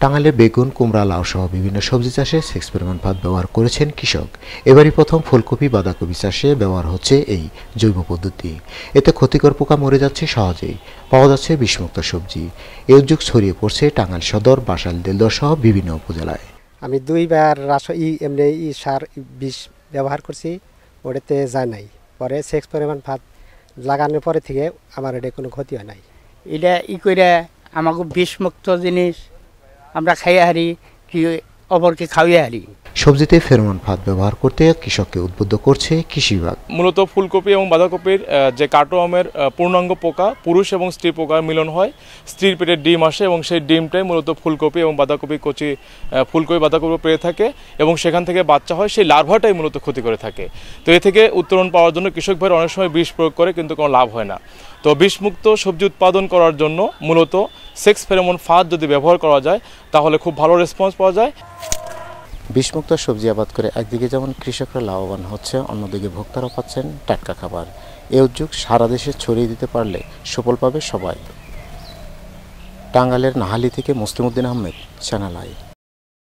টাঙ্গাইলে বেগুন কুমড়া লাউ সহ বিভিন্ন সবজি চাষে সেক্স পরিমাণ ভাত ব্যবহার করেছেন কৃষক। এবারই প্রথম ফুলকপি বাঁধাকপি চাষে ব্যবহার হচ্ছে এই জৈব পদ্ধতি। এতে ক্ষতিকর পোকা মরে যাচ্ছে সহজেই। পাওয়া যাচ্ছে বিষমুক্ত সবজি। এই উদ্যোগ ছড়িয়ে পড়ছে টাঙ্গাইল সদর বাসাল দেলদর সহ বিভিন্ন উপজেলায়। আমি দুইবার রাস ই এমনি ই সার বিষ ব্যবহার করছি ওটাতে যায় নাই। পরে সেক্স পরিমাণ ভাত লাগানোর পরে থেকে আমার এটা কোনো ক্ষতি হয় নাই। এটা ই করে আমাকে বিষমুক্ত জিনিস আমরা খাইয়ে হারি কি অপরকে খাওয়াইয়ে হারি। সবজিতে ফেরোমন ফাঁদ ব্যবহার করতে কৃষককে উদ্বুদ্ধ করছে কৃষি বিভাগ মূলত ফুলকপি এবং বাঁধাকপির যে কাটোয়ামের পূর্ণাঙ্গ পোকা পুরুষ এবং স্ত্রী পোকার মিলন হয় স্ত্রীর পেটে ডিম আসে এবং সেই ডিমটাই মূলত ফুলকপি এবং বাঁধাকপি কচি ফুলকপি বাঁধাকপি পেয়ে থাকে এবং সেখান থেকে বাচ্চা হয় সেই লার্ভাটাই মূলত ক্ষতি করে থাকে। তো এ থেকে উত্তরণ পাওয়ার জন্য কৃষক ভাইরা অনেক সময় বিষ প্রয়োগ করে কিন্তু কোনো লাভ হয় না। তো বিষমুক্ত সবজি উৎপাদন করার জন্য মূলত সেক্স ফেরোমন ফাঁদ যদি ব্যবহার করা যায়, তাহলে খুব ভালো রেসপন্স পাওয়া যায়। বিষমুক্ত সবজি আবাদ করে একদিকে যেমন কৃষকরা লাভবান হচ্ছে, অন্যদিকে ভোক্তারা পাচ্ছেন টাটকা খাবার। এ উদ্যোগ সারা দেশে ছড়িয়ে দিতে পারলে সফল পাবে সবাই। টাঙ্গালের নাহালি থেকে মুসলিমউদ্দিন আহমেদ চ্যানেল আই